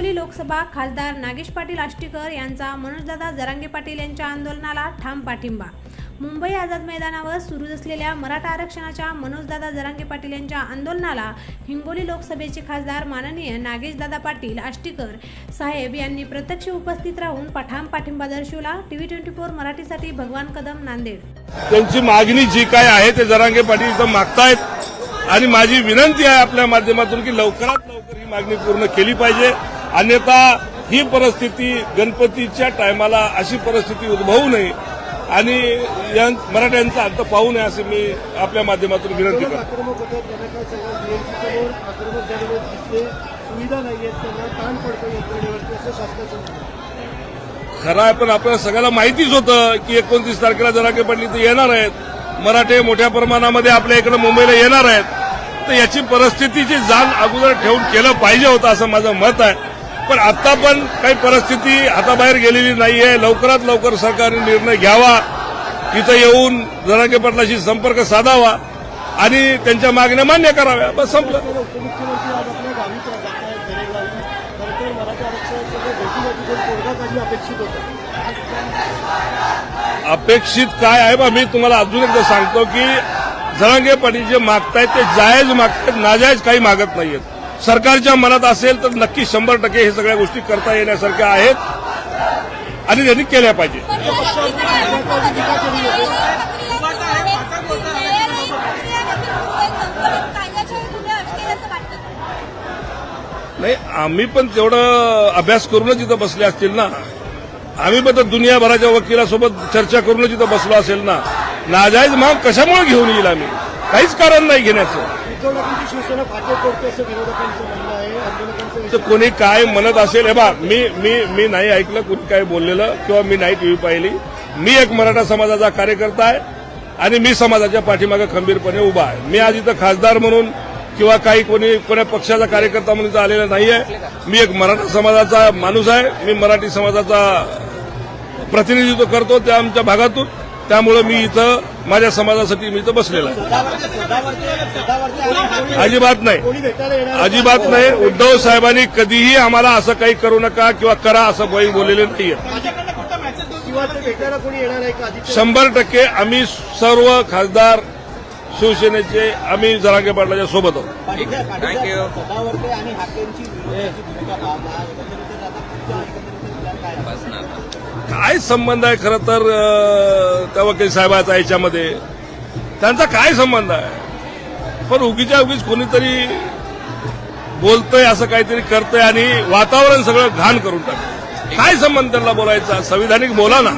हिंगोली लोकसभा खासदार नागेश पाटील आष्टीकर यांचा मनोजदादा जरांगे पाटील यांच्या आंदोलनाला ठाम पाठिंबा. मुंबई आझाद मैदानावर सुरू असलेल्या मराठा आरक्षणाच्या मनोजदादा जरांगे पाटील यांच्या आंदोलनाला हिंगोली लोकसभेचे खासदार माननीय नागेशदादा पाटील आष्टीकर साहेब यांनी प्रत्यक्ष उपस्थित राहून ठाम पाठिंबा दर्शवला. टीव्ही ट्वेंटी फोर मराठीसाठी भगवान कदम नांदेड. त्यांची मागणी जी काय आहे ते जरांगे पाटील इथं मागतायत आणि माझी विनंती आहे आपल्या माध्यमातून की लवकरात लवकर ही मागणी पूर्ण केली पाहिजे. अन्यथा ही परिस्थिती गणपतीच्या टायमाला अशी परिस्थिती उद्भवू नये आणि या मराठ्यांचा अंत पाहू नये असे मी आपल्या माध्यमातून विनंती करतो. खरं आहे पण आपल्याला सगळ्याला माहितीच होतं की एकोणतीस तारखेला जरांगे पाटील इथे येणार आहेत मराठे मोठ्या प्रमाणामध्ये आपल्या इकडे मुंबईला येणार आहेत तर याची परिस्थितीची जाण अगोदर ठेवून केलं पाहिजे होतं असं माझं मत आहे पण आता पण काही परिस्थिती हाताबाहेर गेलेली नाहीये. लवकरात लवकर सरकारने निर्णय घ्यावा. तिथं येऊन जरांगे पाटलाशी संपर्क साधावा आणि त्यांच्या मागण्या मान्य कराव्या. बस संपलं. अपेक्षित अपेक्षित काय आहे बा? मी तुम्हाला अजून एकदा सांगतो की जरांगे पाटील जे मागतायत ते जायज मागतायत नाजायज काही मागत नाहीयेत. सरकारच्या मनात असेल तर नक्की शंभर टक्के हे सगळ्या गोष्टी करता येण्यासारख्या आहेत. आणि त्यांनी केल्या पाहिजे. नाही आम्ही पण तेवढं अभ्यास करूनच जिथं बसले असतील ना. आम्ही पण तर दुनियाभराच्या वकिलासोबत चर्चा करूनच जिथं बसलो असेल ना. नाजायज माग कशामुळे घेऊन येईल आम्ही? काहीच कारण नाही घेण्याचं. शिवसेना फाटे तोडते असं विरोधकांचं म्हणणं आहे आंदोलकांचं तर कोणी काय म्हणत असेल हे बा मी मी मी नाही ऐकलं कोणी काय बोललेलं किंवा मी नाही टीव्ही पाहिली. मी एक मराठा समाजाचा कार्यकर्ता आहे आणि मी समाजाच्या पाठीमागे खंबीरपणे उभा आहे. मी आज इथं खासदार म्हणून किंवा काही कोणी कोण्या पक्षाचा कार्यकर्ता म्हणून आलेला नाही आहे मी एक मराठा समाजाचा माणूस आहे. मी मराठी समाजाचा प्रतिनिधित्व करतो त्या आमच्या भागातून. त्यामुळे मी इथं माझ्या समाजासाठी मी इथं बसलेला आहे. अजिबात नाही? अजिबात नाही. उद्धव साहेबांनी कधीही आम्हाला असं काही करू नका किंवा करा असं काही बोललेले नाहीये. किंवा ते भेटायला कोणी येणार आहे का आदित्य शंभर टक्के आम्ही सर्व खासदार शिवसेनेचे आम्ही जरांगे पाटलाच्या सोबत आहोत. थँक्यू काय संबंध आहे खरं तर त्या वकील साहेबाचा याच्यामध्ये? त्यांचा काय संबंध आहे? पण उगीच्या उगीच कोणीतरी बोलतंय असं काहीतरी करतंय आणि वातावरण सगळं घाण करून टाकतं काय संबंध त्यांना बोलायचा? संविधानिक बोला ना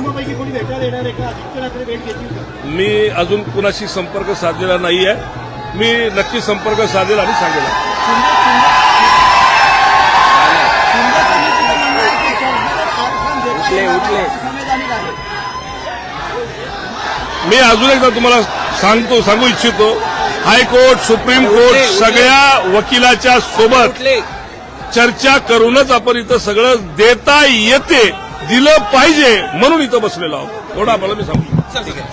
मी अजून कुणाशी संपर्क साधलेला नाहीये. मी नक्की संपर्क साधेल आणि सांगेल. उठले उठले. मी अजून एकदा तुम्हाला सांगतो सांगू इच्छितो. हायकोर्ट सुप्रीम कोर्ट सगळ्या वकिलाच्या सोबत चर्चा करूनच आपण इथं सगळं देता येते दिलं पाहिजे म्हणून इथं बसलेलो आहोत. एवढं आपल्याला मी आहे.